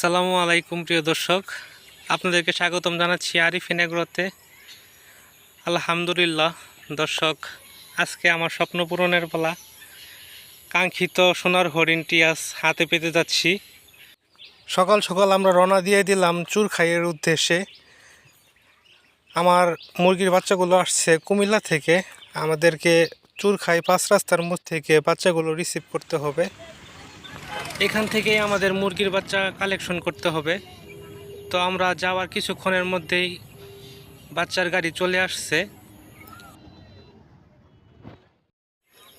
আসসালামু আলাইকুম, প্রিয় দর্শক। আপনাদেরকে স্বাগতম জানাচ্ছি আরিফিন এগ্রোতে আলহামদুলিল্লাহ, দর্শক, আজকে আমার স্বপ্ন পূরণের পালা। কাঙ্ক্ষিত সোনার হরিণটি আজ হাতে পেতে যাচ্ছি। সকাল সকাল আমরা রওনা দিয়ে দিলাম চুর খাইয়ের উদ্দেশ্যে। আমার মুরগির বাচ্চাগুলো আসছে কুমিল্লা থেকে। আমাদেরকে চুর খাই পাঁচ রাস্তার মোড় থেকে বাচ্চাগুলো রিসিভ করতে হবে। এখান থেকেই আমাদের মুরগির বাচ্চা কালেকশন করতে হবে। তো আমরা যাওয়ার কিছুক্ষণের মধ্যেই বাচ্চার গাড়ি চলে আসছে।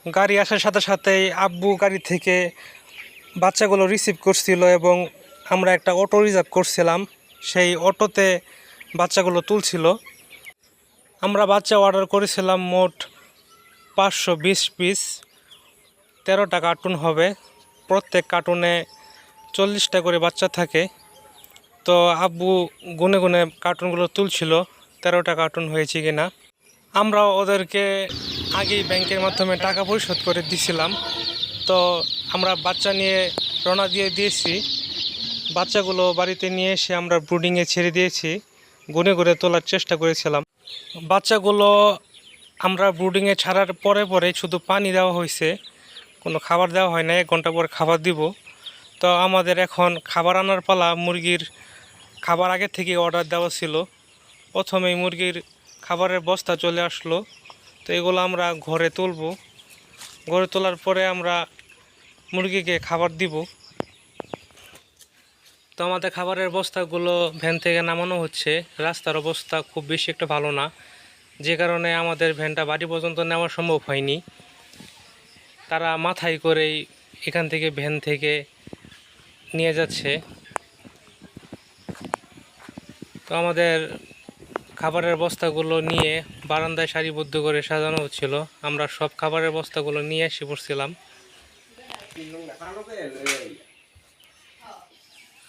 গাড়ি আসার সাথে সাথেই আব্বু গাড়ি থেকে বাচ্চাগুলো রিসিভ করছিল এবং আমরা একটা অটো রিজার্ভ করছিলাম। সেই অটোতে বাচ্চাগুলো তুলছিল। আমরা বাচ্চা অর্ডার করেছিলাম মোট পাঁচশো বিশ পিস তেরোটা কার্টুন হবে। প্রত্যেক কার্টুনে চল্লিশটা করে বাচ্চা থাকে। তো আব্বু গুনে গুনে কার্টুনগুলো তুলছিল, তেরোটা কার্টুন হয়েছে কি না আমরা ওদেরকে আগেই ব্যাংকের মাধ্যমে টাকা পরিশোধ করে দিছিলাম। তো আমরা বাচ্চা নিয়ে রওনা দিয়ে দিয়েছি। বাচ্চাগুলো বাড়িতে নিয়ে এসে আমরা ব্রুডিংয়ে ছেড়ে দিয়েছি। গুনে গুনে তোলার চেষ্টা করেছিলাম। বাচ্চাগুলো আমরা ব্রুডিংয়ে ছাড়ার পরে পরে শুধু পানি দেওয়া হয়েছে। কোনো খাবার দেওয়া হয় না এক ঘণ্টা পর খাবার দিব। তো আমাদের এখন খাবার আনার পালা মুরগির খাবার আগে থেকে অর্ডার দেওয়া ছিল। প্রথমেই মুরগির খাবারের বস্তা চলে আসলো। তো এগুলো আমরা ঘরে তুলব। ঘরে তোলার পরে আমরা মুরগিকে খাবার দিব। তো আমাদের খাবারের বস্তাগুলো ভ্যান থেকে নামানো হচ্ছে। রাস্তার অবস্থা খুব বেশি একটা ভালো না। যে কারণে আমাদের ভ্যানটা বাড়ি পর্যন্ত নেওয়া সম্ভব হয়নি। তারা মাথায় করেই এখান থেকে ভ্যান থেকে নিয়ে যাচ্ছে। তো আমাদের খাবারের বস্তাগুলো নিয়ে বারান্দায় সারিবদ্ধ করে সাজানো হচ্ছিল। আমরা সব খাবারের বস্তাগুলো নিয়ে এসে পড়ছিলাম।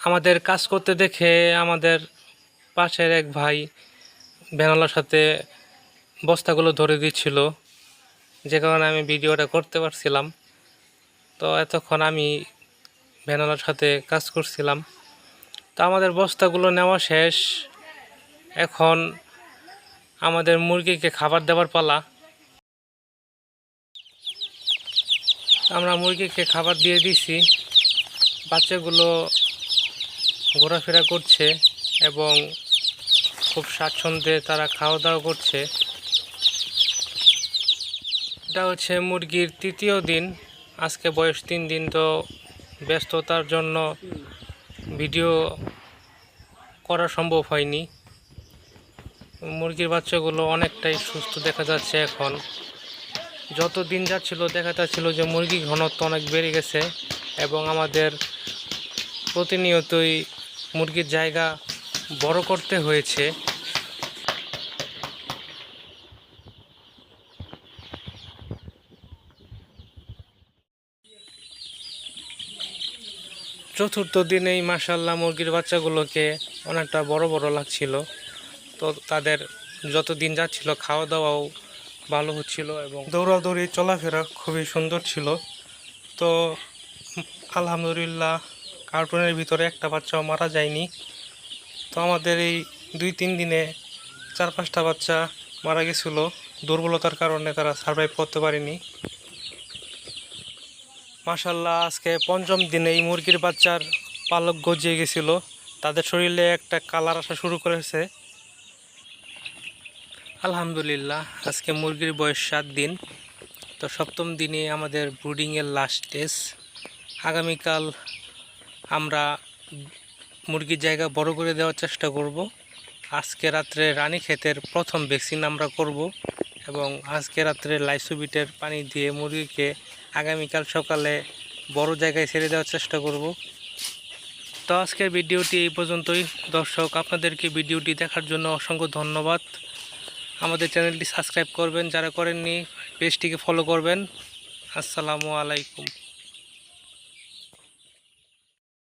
আমাদের কাজ করতে দেখে আমাদের পাশের এক ভাই বেনালার সাথে বস্তাগুলো ধরে দিচ্ছিল। যে কারণে আমি ভিডিওটা করতে পারছিলাম। তো এতক্ষণ আমি ভ্যানালার সাথে কাজ করছিলাম। তো আমাদের বস্তাগুলো নেওয়া শেষ। এখন আমাদের মুরগিকে খাবার দেওয়ার পালা। আমরা মুরগিকে খাবার দিয়ে দিছি। বাচ্চাগুলো ঘোরাফেরা করছে এবং খুব স্বাচ্ছন্দ্যে তারা খাওয়া দাওয়া করছে। এটা হচ্ছে মুরগির তৃতীয় দিন। আজকে বয়স তিন দিন, তো ব্যস্ততার জন্য ভিডিও করা সম্ভব হয়নি। মুরগির বাচ্চাগুলো অনেকটাই সুস্থ দেখা যাচ্ছে এখন। যত দিন যাচ্ছিল, দেখা যাচ্ছিল যে মুরগির ঘনত্ব অনেক বেড়ে গেছে এবং আমাদের প্রতিনিয়তই মুরগির জায়গা বড় করতে হয়েছে। চতুর্থ দিনেই মাসাল্লাহ মুরগির বাচ্চাগুলোকে অনেকটা বড় বড় লাগছিল। তো তাদের যত দিন যাচ্ছিল খাওয়া দাওয়াও ভালো হচ্ছিল এবং দৌড়াদৌড়ি, চলাফেরা খুবই সুন্দর ছিল। তো আলহামদুলিল্লাহ কার্টুনের ভিতরে একটা বাচ্চাও মারা যায়নি। তো আমাদের এই দুই তিন দিনে চার পাঁচটা বাচ্চা মারা গেছিল। দুর্বলতার কারণে তারা সার্ভাইভ করতে পারেনি। মাশাল্লাহ আজকে পঞ্চম দিনে এই মুরগির বাচ্চার পালক গজিয়ে গেছিল। তাদের শরীরে একটা কালার আসা শুরু করেছে। আলহামদুলিল্লাহ, আজকে মুরগির বয়স সাত দিন। তো সপ্তম দিনে আমাদের ব্রুডিংয়ের লাস্ট স্টেজ আগামীকাল আমরা মুরগির জায়গা বড় করে দেওয়ার চেষ্টা করব। আজকে রাত্রে রানী ক্ষেতের প্রথম ভ্যাকসিন আমরা করব এবং আজকে রাত্রে লাইসোবিটের পানি দিয়ে মুরগিকে আগামীকাল সকালে বড় জায়গায় ছেড়ে দেওয়ার চেষ্টা করব। তো আজকের ভিডিওটি এই পর্যন্তই। দর্শক, আপনাদেরকে ভিডিওটি দেখার জন্য অসংখ্য ধন্যবাদ। আমাদের চ্যানেলটি সাবস্ক্রাইব করবেন, যারা করেননি, পেজটিকে ফলো করবেন। আসসালামু আলাইকুম।